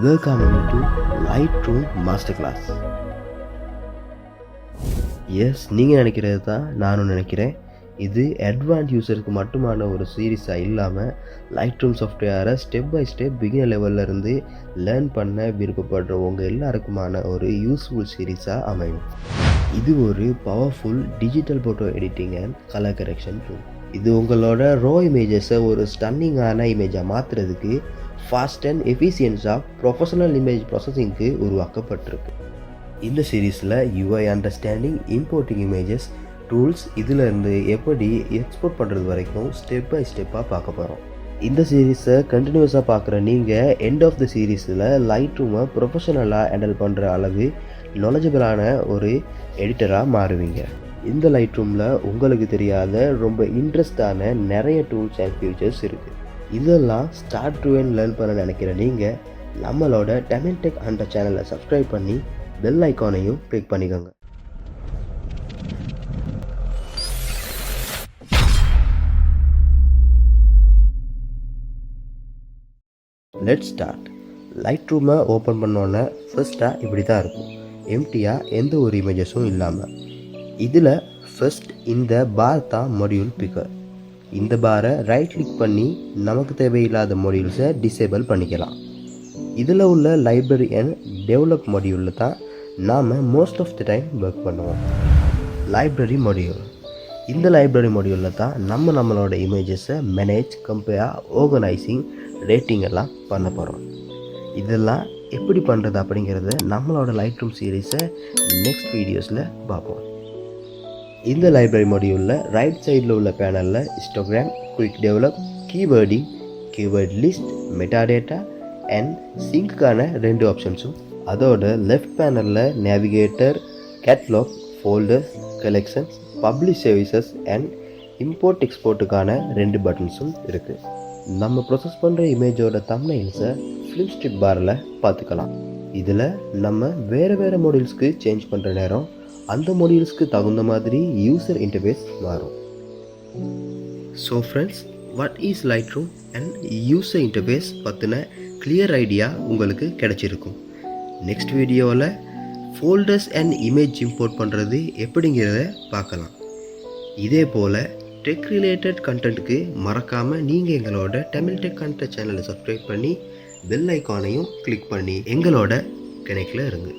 Welcome to Lightroom master class yes நீங்கள் நினைக்கிறது தான் நானும் நினைக்கிறேன். இது அட்வான்ஸ் யூசருக்கு மட்டுமான ஒரு சீரீஸாக இல்லாமல் லைட் ரூம் சாஃப்ட்வேரை ஸ்டெப் பை ஸ்டெப் பிகினர் லெவல்ல இருந்து லேர்ன் பண்ண விருப்பப்படுற உங்கள் எல்லாருக்குமான ஒரு யூஸ்ஃபுல் சீரீஸாக அமையும். இது ஒரு powerful digital photo editing and colour correction tool இது உங்களோட ரோ இமேஜஸை ஒரு ஸ்டன்னிங்கான இமேஜாக மாற்றுறதுக்கு ஃபாஸ்ட் அண்ட் எஃபிஷியன்ஸாக ப்ரொஃபஷனல் இமேஜ் ப்ராசஸிங்க்கு உருவாக்கப்பட்டிருக்கு. இந்த சீரீஸில் UI understanding importing images tools இதிலிருந்து எப்படி எக்ஸ்போர்ட் பண்ணுறது வரைக்கும் ஸ்டெப் பை ஸ்டெப்பாக பார்க்க போகிறோம் இந்த சீரீஸை கண்டினியூஸாக பார்க்குற நீங்கள் எண்ட் ஆஃப் த சீரீஸில் லைட் ரூமை ப்ரொஃபஷனலாக ஹேண்டில் பண்ணுற அளவு knowledgeable-ஆன ஒரு எடிட்டராக மாறுவீங்க. இந்த லைட் ரூமில் உங்களுக்கு தெரியாத ரொம்ப இன்ட்ரெஸ்டான நிறைய டூல்ஸ் அண்ட் ஃபியூச்சர்ஸ் இருக்குது இதெல்லாம் ஸ்டார்ட் டு அண்ட் லேர்ன் பண்ண நினைக்கிற நீங்கள் நம்மளோட டெமென்டெக் அண்ட சேனலை சப்ஸ்கிரைப் பண்ணி பெல் ஐக்கானையும் கிளிக் பண்ணிக்கோங்க. லெட் ஸ்டார்ட் லைட் ரூமை ஓப்பன் பண்ணோன்னே ஃபர்ஸ்ட்டாக இப்படி தான் இருக்கும். எம்டியாக எந்த ஒரு இமேஜஸும் இல்லாமல் இதில் ஃபஸ்ட் இந்த பார் தான் மொடியூல் பிக்கர் இந்த பாரை ரைட் கிளிக் பண்ணி நமக்கு தேவையில்லாத மொடியூல்ஸை டிசேபிள் பண்ணிக்கலாம். இதில் உள்ள லைப்ரரி அண்ட் டெவலப் மொடியூலில் தான் நாம் most of the time work பண்ணுவோம். லைப்ரரி மொடியூல் இந்த லைப்ரரி மொடியூலில் தான் நம்ம நம்மளோட இமேஜஸை மேனேஜ் கம்பேர் ஆர்கனைசிங் ரேட்டிங் எல்லாம் பண்ண போகிறோம் இதெல்லாம் எப்படி பண்ணுறது அப்படிங்கிறத நம்மளோட லைட் ரூம் சீரீஸை நெக்ஸ்ட் வீடியோஸில் பார்ப்போம். இந்த லைப்ரரி மாடியூலில் ரைட் சைடில் உள்ள பேனலில் histogram quick develop keywording keyword list metadata and சிங்க்கான ரெண்டு ஆப்ஷன்ஸும் அதோட லெஃப்ட் பேனலில் navigator catalogue folders collections publish services and import எக்ஸ்போர்ட்டுக்கான ரெண்டு பட்டன்ஸும் இருக்குது நம்ம ப்ரொசஸ் பண்ணுற இமேஜோட தம்னைல்ஸை ஃபிலிம் ஸ்ட்ரிப் பாரில் பார்த்துக்கலாம். இதில் நம்ம வேறு வேறு மாடியூல்ஸ்க்கு சேஞ்ச் பண்ணுற நேரம் அந்த மாடியூல்ஸ்க்கு தகுந்த மாதிரி யூசர் இன்டர்ஃபேஸ் மாறும். So friends what is Lightroom and user interface பற்றின கிளியர் ஐடியா உங்களுக்கு கிடச்சிருக்கும். நெக்ஸ்ட் வீடியோவில் ஃபோல்டர்ஸ் அண்ட் இமேஜ் இம்போர்ட் பண்ணுறது எப்படிங்கிறத பார்க்கலாம். இதே போல் டெக் ரிலேட்டட் கண்டென்ட்டுக்கு மறக்காமல் நீங்கள் எங்களோட தமிழ் டெக் கண்டென்ட் சேனலை சப்ஸ்கிரைப் பண்ணி பெல் ஐக்கானையும் கிளிக் பண்ணி எங்களோட கணக்கில் இருங்க.